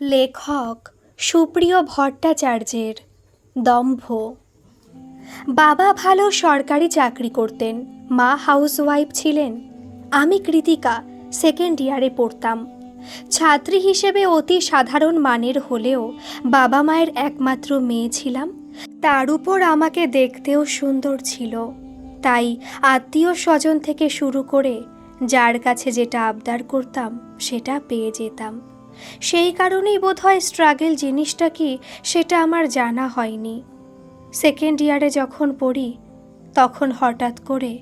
লেখক সুপ্রিয় ভট্টাচার্যের দম্ভ। বাবা ভালো সরকারি চাকরি করতেন, মা হাউসওয়াইফ ছিলেন, আমি কৃতিকা সেকেন্ড ইয়ারে পড়তাম। ছাত্রী হিসেবে অতি সাধারণ মানের হলেও বাবা মায়ের একমাত্র মেয়ে ছিলাম, তার উপর আমাকে দেখতেও সুন্দর ছিল। তাই আত্মীয় স্বজন থেকে শুরু করে যার কাছে যেটা আবদার করতাম, সেটা পেয়ে যেতাম। সেই কারণেই বোধহয় স্ট্রাগেল জিনিসটা কি সেটা আমার জানা হয়নি। সেকেন্ড ইয়ারে যখন পড়ি, তখন হঠাৎ করে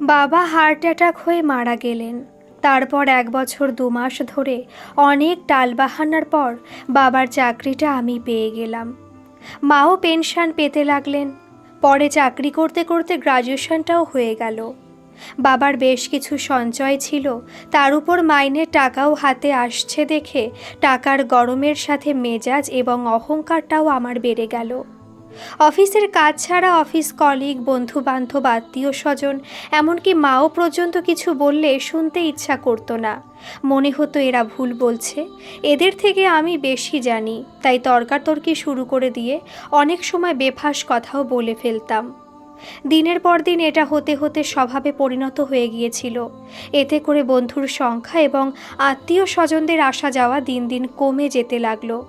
বাবা হার্ট অ্যাটাক হয়ে মারা গেলেন। তারপর এক বছর দু মাস ধরে অনেক টালবাহানার পর বাবার চাকরিটা আমি পেয়ে গেলাম। মাও পেনশন পেতে লাগলেন। পরে চাকরি করতে করতে গ্রাজুয়েশনটাও হয়ে গেল। বাবার বেশ কিছু সঞ্চয় ছিল, তার উপর মাইনের টাকাও হাতে আসছে দেখে টাকার গরমের সাথে মেজাজ এবং অহংকারটাও আমার বেড়ে গেল। অফিসের কাজ ছাড়া অফিস কলিগ বন্ধু বান্ধব আত্মীয় স্বজন, এমনকি মাও পর্যন্ত কিছু বললে শুনতে ইচ্ছা করতো না। মনে হতো এরা ভুল বলছে। এদের থেকে আমি বেশি জানি, তাই তর্কাতর্কি শুরু করে দিয়ে অনেক সময় বেফাস কথাও বলে ফেলতাম। দিনের পর দিন এটা হতে হতে স্বভাবে পরিণত হয়ে গিয়েছিল। এতে করে বন্ধুর সংখ্যা এবং আত্মীয় স্বজনদের আসা যাওয়া দিন দিন কমে যেতে লাগল।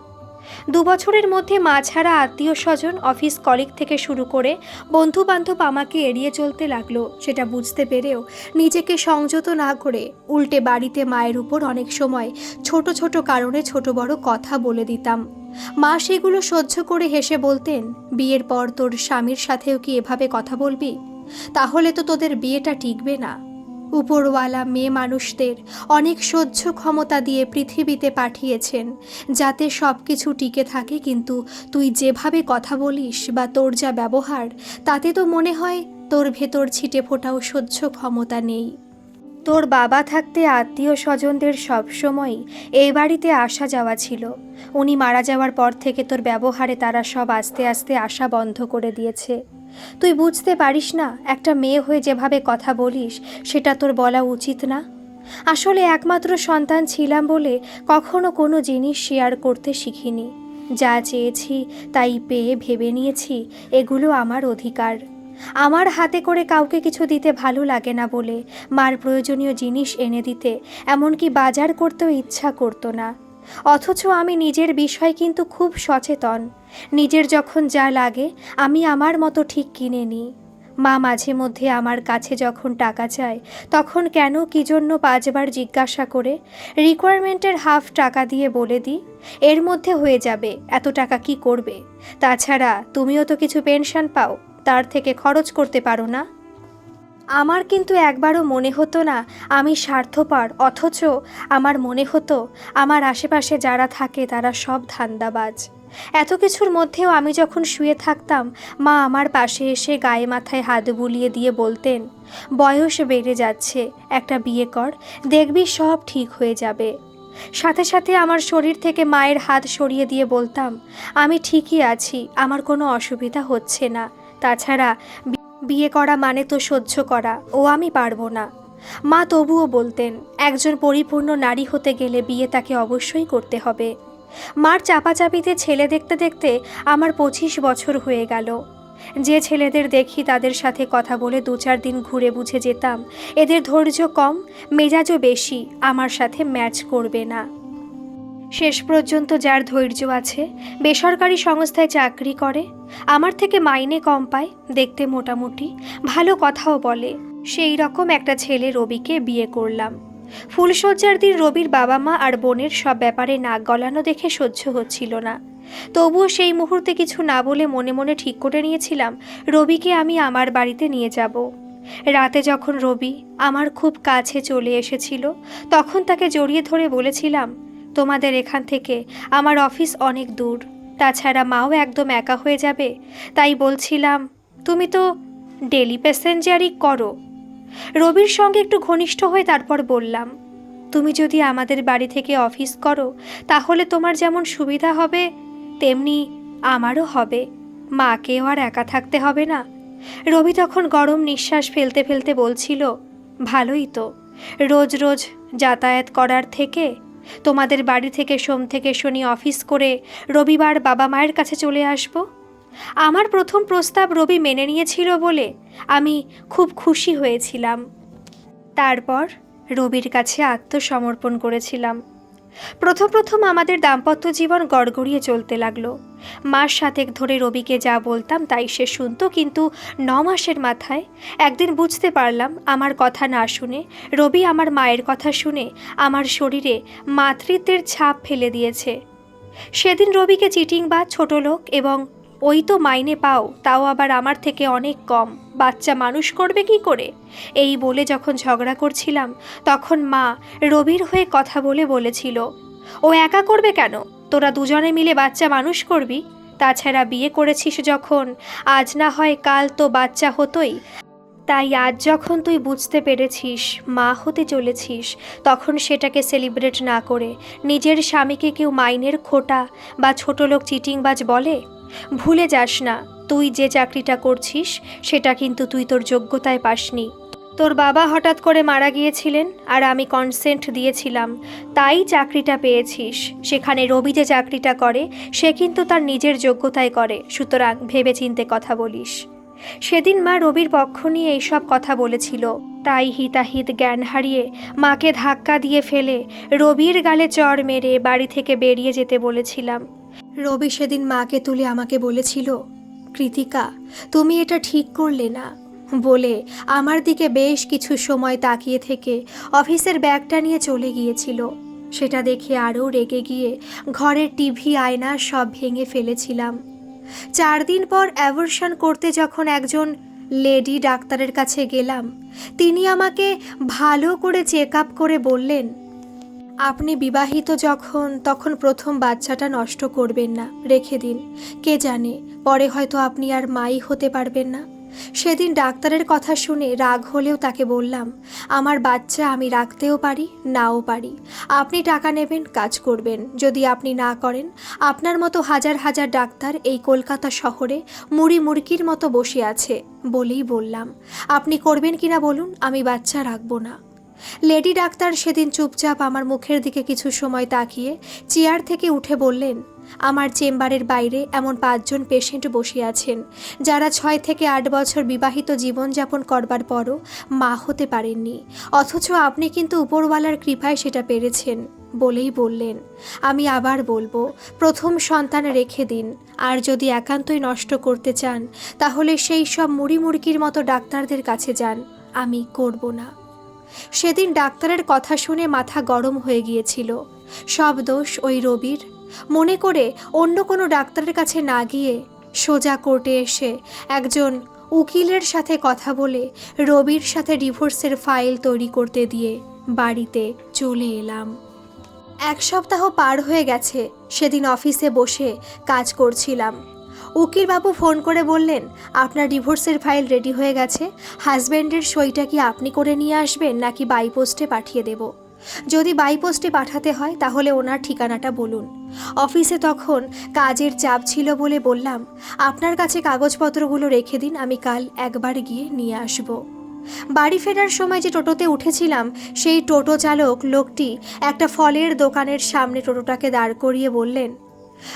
দু বছরের মধ্যে মা ছাড়া আত্মীয় স্বজন, অফিস কলিগ থেকে শুরু করে বন্ধু বান্ধব আমাকে এড়িয়ে চলতে লাগল। সেটা বুঝতে পেরেও নিজেকে সংযত না করে উল্টে বাড়িতে মায়ের উপর অনেক সময় ছোট ছোট কারণে ছোট বড় কথা বলে দিতাম। মা সেগুলো সহ্য করে হেসে বলতেন, বিয়ের পর তোর স্বামীর সাথেও কি এভাবে কথা বলবি? তাহলে তো তোদের বিয়েটা টিকবে না। উপরওয়ালা মেয়ে মানুষদের অনেক সহ্য ক্ষমতা দিয়ে পৃথিবীতে পাঠিয়েছেন, যাতে সব কিছু টিকে থাকে, কিন্তু তুই যেভাবে কথা বলিস বা তোর যা ব্যবহার, তাতে তো মনে হয় তোর ভেতর ছিটে ফোটাও সহ্য ক্ষমতা নেই। তোর বাবা থাকতে আত্মীয় স্বজনদের সবসময়ই এই বাড়িতে আসা যাওয়া ছিল। উনি মারা যাওয়ার পর থেকে তোর ব্যবহারে তারা সব আস্তে আস্তে আসা বন্ধ করে দিয়েছে। তুই বুঝতে পারিস না, একটা মেয়ে হয়ে যেভাবে কথা বলিস, সেটা তোর বলা উচিত না। আসলে একমাত্র সন্তান ছিলাম বলে কখনো কোনো জিনিস শেয়ার করতে শিখিনি। যা চেয়েছি, তাই পেয়ে ভেবে নিয়েছি, এগুলো আমার অধিকার। আমার হাতে করে কাউকে কিছু দিতে ভালো লাগে না বলে, মার প্রয়োজনীয় জিনিস এনে দিতে, এমনকি বাজার করতেও ইচ্ছা করতো না। অথচ আমি নিজের বিষয় কিন্তু খুব সচেতন। নিজের যখন যা লাগে, আমি আমার মতো ঠিক কিনে নিই। মা মাঝে মধ্যে আমার কাছে যখন টাকা চায়, তখন কেন কী জন্য পাঁচবার জিজ্ঞাসা করে রিকোয়ারমেন্টের হাফ টাকা দিয়ে বলে দিই, এর মধ্যে হয়ে যাবে, এত টাকা কি করবে? তাছাড়া, তুমিও তো কিছু পেনশন পাও, তার থেকে খরচ করতে পারো না। আমার কিন্তু একবারও মনে হতো না আমি স্বার্থপর, অথচ আমার মনে হতো আমার আশেপাশে যারা থাকে তারা সব ধান্দাবাজ। এত কিছুর মধ্যেও আমি যখন শুয়ে থাকতাম, মা আমার পাশে এসে গায়ে মাথায় হাত বুলিয়ে দিয়ে বলতেন, বয়স বেড়ে যাচ্ছে, একটা বিয়ে কর, দেখবি সব ঠিক হয়ে যাবে। সাথে সাথে আমার শরীর থেকে মায়ের হাত সরিয়ে দিয়ে বলতাম, আমি ঠিকই আছি, আমার কোনো অসুবিধা হচ্ছে না। তাছাড়া বিয়ে করা মানে তো সহ্য করা, ও আমি পারব না। মা তবুও বলতেন, একজন পরিপূর্ণ নারী হতে গেলে বিয়ে তাকে অবশ্যই করতে হবে। মার চাপাচাপিতে ছেলে দেখতে দেখতে আমার পঁচিশ বছর হয়ে গেল। যে ছেলেদের দেখি তাদের সাথে কথা বলে দু চার দিন ঘুরে বুঝে যেতাম, এদের ধৈর্য কম, মেজাজও বেশি, আমার সাথে ম্যাচ করবে না। শেষ পর্যন্ত যার ধৈর্য আছে, বেসরকারি সংস্থায় চাকরি করে, আমার থেকে মাইনে কম পায়, দেখতে মোটামুটি, ভালো কথাও বলে। সেই রকম একটা ছেলে রবিকে বিয়ে করলাম। ফুলশয্যার দিন রবির বাবা মা আর বোনের সব ব্যাপারে নাক গলানো দেখে সহ্য হচ্ছিল না। তবুও সেই মুহূর্তে কিছু না বলে মনে মনে ঠিক করে নিয়েছিলাম, রবিকে আমি আমার বাড়িতে নিয়ে যাব। রাতে যখন রবি আমার খুব কাছে চলে এসেছিল, তখন তাকে জড়িয়ে ধরে বলেছিলাম তোমাদের এখান থেকে। আমার অফিস অনেক দূর। তাছাড়া মাও একদম একা হয়ে যাবে। তাই বলছিলাম, তুমি তো ডেলি প্যাসেঞ্জারই করো। রবির সঙ্গে একটু ঘনিষ্ঠ হয়ে তারপর বললাম, তুমি যদি আমাদের বাড়ি থেকে অফিস করো, তাহলে তোমার যেমন সুবিধা হবে, তেমনি আমারও হবে। মাকেও আর একা থাকতে হবে না। রবি তখন গরম নিঃশ্বাস ফেলতে ফেলতে বলছিল, ভালোই তো। রোজ রোজ যাতায়াত করার থেকে তোমাদের বাড়ি থেকে সোম থেকে শনি অফিস করে রবিবার বাবা মায়ের কাছে চলে আসব। আমার প্রথম প্রস্তাব রবি মেনে নিয়েছিল বলে আমি খুব খুশি হয়েছিলাম। তারপর রবির কাছে আত্মসমর্পণ করেছিলাম। প্রথম প্রথম আমাদের দাম্পত্য জীবন গড়গড়িয়ে চলতে লাগল। মাস সাতেক ধরে রবিকে যা বলতাম তাই সে শুনত, কিন্তু ন মাসের মাথায় একদিন বুঝতে পারলাম আমার কথা না শুনে, রবি আমার মায়ের কথা শুনে আমার শরীরে মাতৃত্বের ছাপ ফেলে দিয়েছে। সেদিন রবিকে চিটিং বা ছোট লোক এবং ওই তো মাইনে পাও, তাও আবার আমার থেকে অনেক কম। বাচ্চা মানুষ করবে কি করে? এই বলে যখন ঝগড়া করছিলাম, তখন মা রবির হয়ে কথা বলে বলেছিল, ও একা করবে কেন? তোরা দুজনে মিলে বাচ্চা মানুষ করবি? তাছাড়া বিয়ে করেছিস যখন, আজ না হয় কাল তো বাচ্চা হতোই। তাই আজ যখন তুই বুঝতে পেরেছিস, মা হতে চলেছিস, তখন সেটাকে সেলিব্রেট না করে নিজের স্বামীকে কেউ মাইনের খোটা বা ছোট লোক চিটিংবাজ বলে? ভুলে যাস না, তুই যে চাকরিটা করছিস, সেটা কিন্তু তুই তোর যোগ্যতায় পাসনি। তোর বাবা হঠাৎ করে মারা গিয়েছিলেন আর আমি কনসেন্ট দিয়েছিলাম। তাই চাকরিটা পেয়েছিস। সেখানে রবি যে চাকরিটা করে, সে কিন্তু তার নিজের যোগ্যতায় করে, সুতরাং ভেবেচিন্তে কথা বলিস। সেদিন মা রবির পক্ষ নিয়ে এইসব কথা বলেছিল। তাই হিতাহিত জ্ঞান হারিয়ে মাকে ধাক্কা দিয়ে ফেলে রবির গালে চড় মেরে বাড়ি থেকে বেরিয়ে যেতে বলেছিলাম। রবি সেদিন মাকে তুলে আমাকে বলেছিল, কৃতিকা, তুমি এটা ঠিক করলে না। বলে আমার দিকে বেশ কিছু সময় তাকিয়ে থেকে অফিসের ব্যাগটা নিয়ে চলে গিয়েছিল। সেটা দেখে আরও রেগে গিয়ে ঘরের টিভি, আয়না সব ভেঙে ফেলেছিলাম। চার দিন পর অ্যাবর্শন করতে যখন একজন লেডি ডাক্তারের কাছে গেলাম, তিনি আমাকে ভালো করে চেক আপ করে বললেন আপনি বিবাহিত যখন, তখন প্রথম বাচ্চাটা নষ্ট করবেন না, রেখে দিন। কে জানে, পরে হয়তো আপনি আর মাই হতে পারবেন না। সেদিন ডাক্তারের কথা শুনে রাগ হলেও তাকে বললাম, আমার বাচ্চা আমি রাখতেও পারি, নাও পারি। আপনি টাকা নেবেন, কাজ করবেন। যদি আপনি না করেন, আপনার মতো হাজার হাজার ডাক্তার এই কলকাতা শহরে মুড়ি মুড়কির মতো বসে আছে বলেই বললাম। আপনি করবেন কিনা বলুন, আমি বাচ্চা রাখব না। লেডি ডাক্তার সেদিন চুপচাপ আমার মুখের দিকে কিছু সময় তাকিয়ে চেয়ার থেকে উঠে বললেন, আমার চেম্বারের বাইরে এমন পাঁচজন পেশেন্ট বসে আছেন, যারা ছয় থেকে আট বছর বিবাহিত জীবনযাপন করবার পরও মা হতে পারেননি। অথচ আপনি কিন্তু উপরওয়ালার কৃপায় সেটা পেরেছেন। বলেই বললেন, আমি আবার বলব, প্রথম সন্তান রেখে দিন, আর যদি একান্তই নষ্ট করতে চান, তাহলে সেই সব মুড়ি মুড়কির মতো ডাক্তারদের কাছে যান, আমি করব না। সেদিন ডাক্তারের কথা শুনে মাথা গরম হয়ে গিয়েছিল। সব দোষ ওই রবির। মনে করে অন্য কোনো ডাক্তারের কাছে না গিয়ে সোজা কোর্টে এসে একজন উকিলের সাথে কথা বলে রবির সাথে ডিভোর্সের ফাইল তৈরি করতে দিয়ে বাড়িতে চলে এলাম। এক সপ্তাহ পার হয়ে গেছে, সেদিন অফিসে বসে কাজ করছিলাম। উকিলবাবু ফোন করে বললেন, আপনার ডিভোর্সের ফাইল রেডি হয়ে গেছে। হাজব্যান্ডের সইটা কি আপনি করে নিয়ে আসবেন নাকি বাই পোস্টে পাঠিয়ে দেব? যদি বাই পোস্টে পাঠাতে হয় তাহলে ওনার ঠিকানাটা বলুন। অফিসে তখন কাজের চাপ ছিল বলে বললাম, আপনার কাছে কাগজপত্রগুলো রেখে দিন, আমি কাল একবার গিয়ে নিয়ে আসব। বাড়ি ফেরার সময় যে টোটোতে উঠেছিলাম, সেই টোটো চালক লোকটি একটা ফলের দোকানের সামনে টোটোটাকে দাঁড় করিয়ে বললেন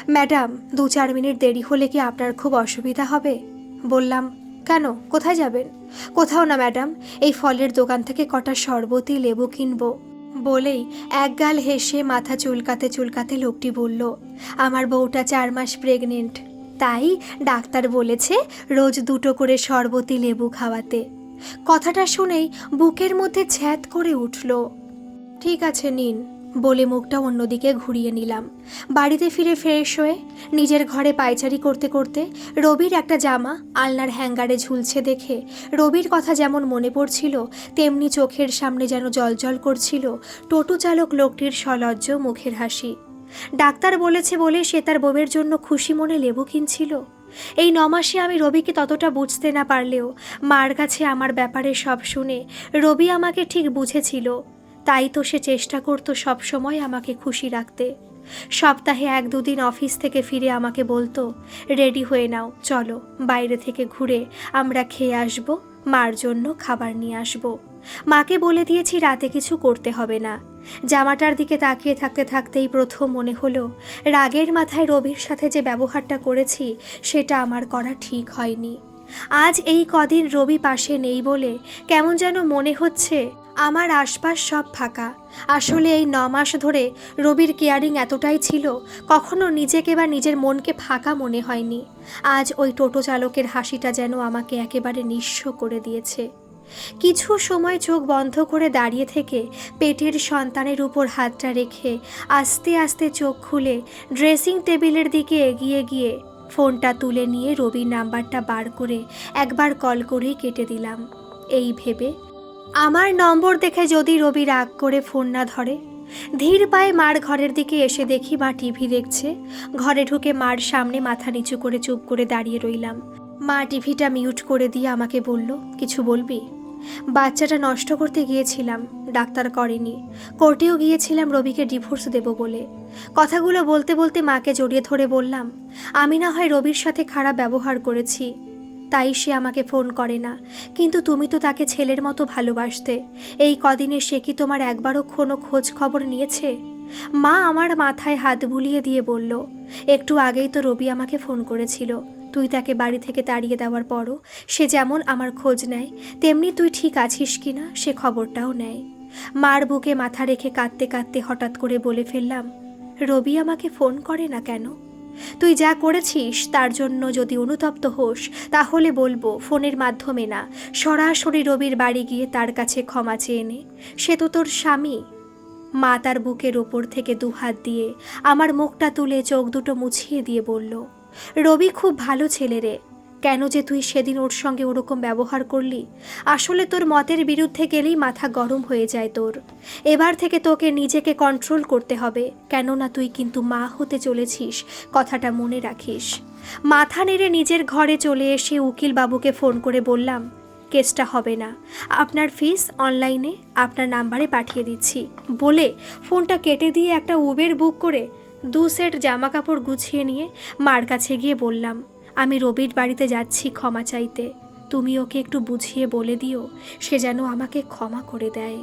ম্যাডাম, দু চার মিনিট দেরি হলে কি আপনার খুব অসুবিধা হবে? বললাম, কেন? কোথায় যাবেন? কোথাও না, ম্যাডাম। এই ফলের দোকান থেকে কটা শরবতি লেবু কিনবো। বলেই একগাল হেসে মাথা চুলকাতে চুলকাতে লোকটি বলল, আমার বউটা চার মাস প্রেগনেন্ট তাই ডাক্তার বলেছে রোজ দুটো করে শরবতি লেবু খাওয়াতে। কথাটা শুনেই বুকের মধ্যে ছ্যাত করে উঠল। ঠিক আছে, নিন। বলে মুখটা অন্যদিকে ঘুরিয়ে নিলাম। বাড়িতে ফিরে ফ্রেশ হয়ে নিজের ঘরে পায়চারি করতে করতে রবির একটা জামা আলনার হ্যাঙ্গারে ঝুলছে দেখে রবির কথা যেমন মনে পড়ছিল, তেমনি চোখের সামনে যেন জলজল করছিল টোটো চালক লোকটির সলজ্জ মুখের হাসি। ডাক্তার বলেছে বলে সে তার বউয়ের জন্য খুশি মনে লেবু কিনছিল। এই নমাসে আমি রবিকে ততটা বুঝতে না পারলেও মার কাছে আমার ব্যাপারে সব শুনে রবি আমাকে ঠিক বুঝেছিল। তাই তো সে চেষ্টা করতো সব সময় আমাকে খুশি রাখতে। সপ্তাহে এক দুদিন অফিস থেকে ফিরে আমাকে বলতো, রেডি হয়ে নাও, চলো, বাইরে থেকে ঘুরে আমরা খেয়ে আসব, মার জন্য খাবার নিয়ে আসব। মাকে বলে দিয়েছি রাতে কিছু করতে হবে না। জামাটার দিকে তাকিয়ে থাকতে থাকতেই প্রথম মনে হলো, রাগের মাথায় রবির সাথে যে ব্যবহারটা করেছি, সেটা আমার করা ঠিক হয়নি। আজ এই কদিন রবি পাশে নেই বলে কেমন যেন মনে হচ্ছে আমার আশপাশ সব ফাঁকা। আসলে এই ন মাস ধরে রবির কেয়ারিং এতটাই ছিল, কখনো নিজেকে বা নিজের মনকে ফাঁকা মনে হয়নি। আজ ওই টোটো চালকের হাসিটা যেন আমাকে একেবারে নিঃস্ব করে দিয়েছে। কিছু সময় চোখ বন্ধ করে দাঁড়িয়ে থেকে পেটের সন্তানের উপর হাতটা রেখে আস্তে আস্তে চোখ খুলে ড্রেসিং টেবিলের দিকে এগিয়ে গিয়ে ফোনটা তুলে নিয়ে রবির নাম্বারটা বার করে একবার কল করেই কেটে দিলাম। এই ভেবে আমার নম্বর দেখে যদি রবি রাগ করে ফোন না ধরে, ধীর পায়ে মার ঘরের দিকে এসে দেখি মা টিভি দেখছে। ঘরে ঢুকে মার সামনে মাথা নিচু করে চুপ করে দাঁড়িয়ে রইলাম। মা টিভিটা মিউট করে দিয়ে আমাকে বলল, কিছু বলবি? বাচ্চাটা নষ্ট করতে গিয়েছিলাম, ডাক্তার করেনি। কোর্টেও গিয়েছিলাম রবিকে ডিভোর্স দেব বলে। কথাগুলো বলতে বলতে মাকে জড়িয়ে ধরে বললাম, আমি না হয় রবির সাথে খারাপ ব্যবহার করেছি। তাই সে আমাকে ফোন করে না। কিন্তু তুমি তো তাকে ছেলের মতো ভালোবাসতে। এই কদিনে সে কি তোমার একবারও কোনো খোঁজ খবর নিয়েছে? মা আমার মাথায় হাত বুলিয়ে দিয়ে বলল, একটু আগেই তো রবি আমাকে ফোন করেছিল। তুই তাকে বাড়ি থেকে তাড়িয়ে দেওয়ার পরও সে যেমন আমার খোঁজ নেয়, তেমনি তুই ঠিক আছিস কি না সে খবরটাও নেয়। মার বুকে মাথা রেখে কাঁদতে কাঁদতে হঠাৎ করে বলে ফেললাম, রবি আমাকে ফোন করে না কেন? তুই যা করেছিস তার জন্য যদি অনুতপ্ত হোস, তাহলে বলব ফোনের মাধ্যমে না, সরাসরি রবির বাড়ি গিয়ে তার কাছে ক্ষমা চেয়ে নে, সে তো তোর স্বামী। মা তার বুকের ওপর থেকে দুহাত দিয়ে আমার মুখটা তুলে চোখ দুটো মুছিয়ে দিয়ে বলল রবি খুব ভালো ছেলে রে। কেন যে তুই সেদিন ওর সঙ্গে ওরকম ব্যবহার করলি? আসলে তোর মতের বিরুদ্ধে গেলেই মাথা গরম হয়ে যায় তোর। এবার থেকে তোকে নিজেকে কন্ট্রোল করতে হবে, কেননা তুই কিন্তু মা হতে চলেছিস, কথাটা মনে রাখিস। মাথা নেড়ে নিজের ঘরে চলে এসে উকিল বাবুকে ফোন করে বললাম, কেসটা হবে না। আপনার ফিস অনলাইনে আপনার নাম্বারে পাঠিয়ে দিচ্ছি। বলে ফোনটা কেটে দিয়ে একটা উবের বুক করে দু সেট জামা কাপড় গুছিয়ে নিয়ে মার কাছে গিয়ে বললাম, আমি রবির বাড়িতে যাচ্ছি ক্ষমা চাইতে। তুমি ওকে একটু বুঝিয়ে বলে দিও, সে যেন আমাকে ক্ষমা করে দেয়।